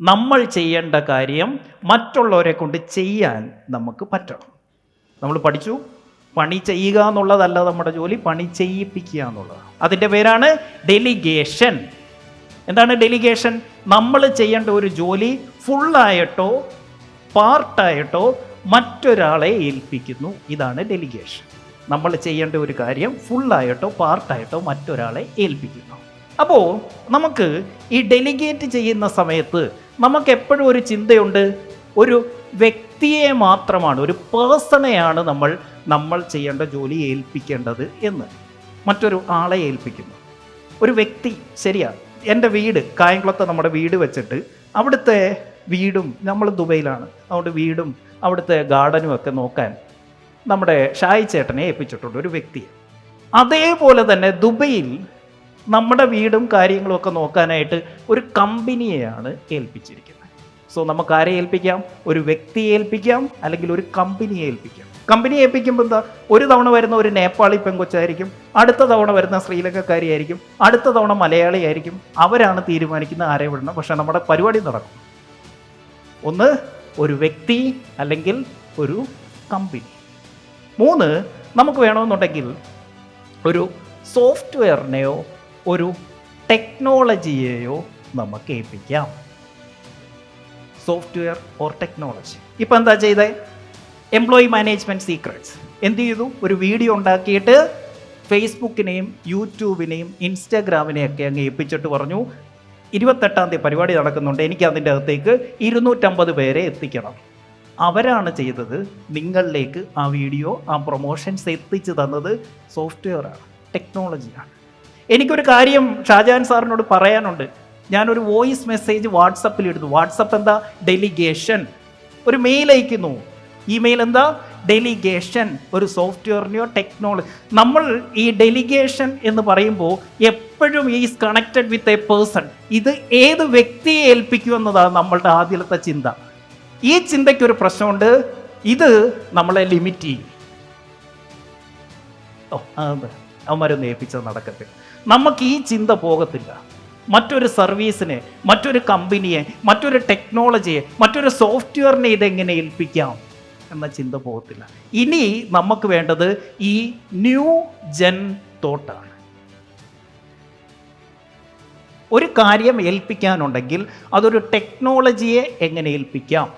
നമ്മൾ ചെയ്യേണ്ട കാര്യം മറ്റുള്ളവരെ കൊണ്ട് ചെയ്യാൻ നമുക്ക് പറ്റണം. നമ്മൾ പഠിച്ചു. പണി ചെയ്യുക എന്നുള്ളതല്ല നമ്മുടെ ജോലി. പണി ചെയ്യിപ്പിക്കുക എന്നുള്ളത് അതിന്റെ പേരാണ് ഡെലിഗേഷൻ. എന്താണ് ഡെലിഗേഷൻ? നമ്മൾ ചെയ്യേണ്ട ഒരു ജോലി ഫുള്ളായിട്ടോ പാർട്ടായിട്ടോ മറ്റൊരാളെ ഏൽപ്പിക്കുന്നു. ഇതാണ് ഡെലിഗേഷൻ. നമ്മൾ ചെയ്യേണ്ട ഒരു കാര്യം ഫുള്ളായിട്ടോ പാർട്ടായിട്ടോ മറ്റൊരാളെ ഏൽപ്പിക്കുന്നു. അപ്പോൾ നമുക്ക് ഈ ഡെലിഗേറ്റ് ചെയ്യുന്ന സമയത്ത് നമുക്ക് എപ്പോഴും ഒരു ചിന്തയുണ്ട്. ഒരു വ്യക്തിയെ മാത്രമാണ് ഒരു പേഴ്സണെയാണ് നമ്മൾ നമ്മൾ ചെയ്യേണ്ട ജോലി ഏൽപ്പിക്കേണ്ടത് എന്ന്. മറ്റൊരു ആളെ ഏൽപ്പിക്കുന്നു. ഒരു വ്യക്തി ശരിയാ എന്റെ വീട് കായംകുളത്തെ നമ്മുടെ വീട് വെച്ചിട്ട് അവിടുത്തെ വീടും നമ്മൾ ദുബൈയിലാണ്. അതുകൊണ്ട് വീടും അവിടുത്തെ ഗാർഡനും ഒക്കെ നോക്കാൻ നമ്മുടെ ഷായി ചേട്ടനെ ഏൽപ്പിച്ചിട്ടുണ്ട് ഒരു വ്യക്തിയെ. അതേപോലെ തന്നെ ദുബൈയിൽ നമ്മുടെ വീടും കാര്യങ്ങളും ഒക്കെ നോക്കാനായിട്ട് ഒരു കമ്പനിയെയാണ് ഏൽപ്പിച്ചിരിക്കുന്നത്. സോ നമുക്ക് ആരെ ഏൽപ്പിക്കാം? ഒരു വ്യക്തിയെ ഏൽപ്പിക്കാം അല്ലെങ്കിൽ ഒരു കമ്പനിയെ ഏൽപ്പിക്കാം. കമ്പനി ഏൽപ്പിക്കുമ്പോൾ എന്താ? ഒരു തവണ വരുന്ന ഒരു നേപ്പാളി പെങ്കൊച്ചായിരിക്കും അടുത്ത തവണ വരുന്ന ശ്രീലങ്കക്കാരിയായിരിക്കും അടുത്ത തവണ മലയാളിയായിരിക്കും. അവരാണ് തീരുമാനിക്കുന്ന ആരെ വിടണം. പക്ഷെ നമ്മുടെ പരിപാടി നടക്കും. ഒന്ന് ഒരു വ്യക്തി അല്ലെങ്കിൽ ഒരു കമ്പനി. മൂന്ന് നമുക്ക് വേണമെന്നുണ്ടെങ്കിൽ ഒരു സോഫ്റ്റ്വെയറിനെയോ ഒരു ടെക്നോളജിയെയോ നമുക്ക് ഏൽപ്പിക്കാം. സോഫ്റ്റ്വെയർ ഓർ ടെക്നോളജി ഇപ്പം എന്താ ചെയ്തേ? എംപ്ലോയി മാനേജ്മെന്റ് സീക്രട്സ് എന്ത് ചെയ്തു? ഒരു വീഡിയോ ഉണ്ടാക്കിയിട്ട് ഫേസ്ബുക്കിനെയും യൂട്യൂബിനെയും ഇൻസ്റ്റാഗ്രാമിനെയൊക്കെ അങ്ങ് ഏൽപ്പിച്ചിട്ട് പറഞ്ഞു. ഇരുപത്തെട്ടാം തീയതി പരിപാടി നടക്കുന്നുണ്ട്. എനിക്ക് അതിന്റെ അകത്തേക്ക് ഇരുന്നൂറ്റമ്പത് പേരെ എത്തിക്കണം. അവരാണ് ചെയ്തത്. നിങ്ങളിലേക്ക് ആ വീഡിയോ ആ പ്രൊമോഷൻസ് എത്തിച്ചു തന്നത് സോഫ്റ്റ്വെയറാണ് ടെക്നോളജിയാണ് എനിക്കൊരു കാര്യം ഷാജാൻ സാറിനോട് പറയാനുണ്ട്. ഞാനൊരു വോയിസ് മെസ്സേജ് വാട്സപ്പിൽ ഇടുന്നു. വാട്സപ്പ് എന്താ? ഡെലിഗേഷൻ. ഒരു മെയിൽ അയക്കുന്നു. ഇമെയിൽ എന്താ? ഡെലിഗേഷൻ. ഒരു സോഫ്റ്റ്വെയറിനെയോ ടെക്നോളജി നമ്മൾ ഈ ഡെലിഗേഷൻ എന്ന് പറയുമ്പോൾ എപ്പോഴും is connected with a person ഇത് ഏത് വ്യക്തിയെ ഏൽപ്പിക്കുമെന്നതാണ് നമ്മളുടെ ആദ്യത്തെ ചിന്ത. ഈ ചിന്തയ്ക്കൊരു പ്രശ്നമുണ്ട്. ഇത് നമ്മളെ ലിമിറ്റ് ചെയ്യും. ഓ അതെ അവന്മാരൊന്ന് ഏൽപ്പിച്ചത് നടക്കത്തില്ല നമുക്ക് ഈ ചിന്ത പോകത്തില്ല. മറ്റൊരു സർവീസിനെ മറ്റൊരു കമ്പനിയെ മറ്റൊരു ടെക്നോളജിയെ മറ്റൊരു സോഫ്റ്റ്വെയറിനെ ഇതെങ്ങനെ ഏൽപ്പിക്കാം എന്ന ചിന്ത പോകത്തില്ല. ഇനി നമുക്ക് വേണ്ടത് ഈ ന്യൂ ജെൻ തോട്ടാണ്. ഒരു കാര്യം ഏൽപ്പിക്കാനുണ്ടെങ്കിൽ അതൊരു ടെക്നോളജിയെ എങ്ങനെ ഏൽപ്പിക്കാം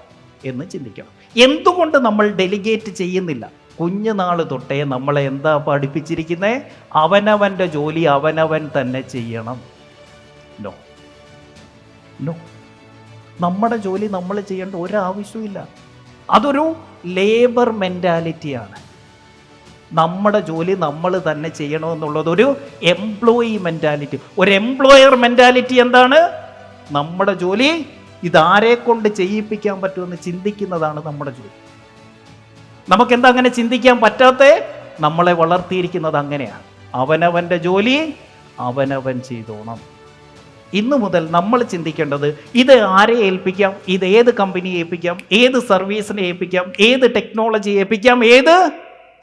എന്ന് ചിന്തിക്കണം. എന്തുകൊണ്ട് നമ്മൾ ഡെലിഗേറ്റ് ചെയ്യുന്നില്ല? കുഞ്ഞുനാൾ തൊട്ടേ നമ്മളെ എന്താ പഠിപ്പിച്ചിരിക്കുന്നത് അവനവന്റെ ജോലി അവനവൻ തന്നെ ചെയ്യണം. നോ നോ നമ്മുടെ ജോലി നമ്മൾ ചെയ്യേണ്ട ഒരാവശ്യമില്ല അതൊരു ലേബർ മെന്റാലിറ്റിയാണ് നമ്മുടെ ജോലി നമ്മൾ തന്നെ ചെയ്യണമെന്നുള്ളത് ഒരു എംപ്ലോയി മെന്റാലിറ്റി ഒരു എംപ്ലോയർ മെന്റാലിറ്റി എന്താണ്? നമ്മുടെ ജോലി ഇതാരെ കൊണ്ട് ചെയ്യിപ്പിക്കാൻ പറ്റുമെന്ന് ചിന്തിക്കുന്നതാണ് നമ്മുടെ ജോലി. നമുക്കെന്താ അങ്ങനെ ചിന്തിക്കാൻ പറ്റാത്ത? നമ്മളെ വളർത്തിയിരിക്കുന്നത് അങ്ങനെയാണ്. അവനവന്റെ ജോലി അവനവൻ ചെയ്തോണം. ഇന്നു മുതൽ നമ്മൾ ചിന്തിക്കേണ്ടത് ഇത് ആരെ ഏൽപ്പിക്കാം? ഇത് ഏത് കമ്പനിയെ ഏൽപ്പിക്കാം? ഏത് സർവീസിനെ ഏൽപ്പിക്കാം? ഏത് ടെക്നോളജി ഏൽപ്പിക്കാം? ഏത്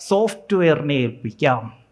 സോഫ്റ്റ്വെയറിനെ ഏൽപ്പിക്കാം.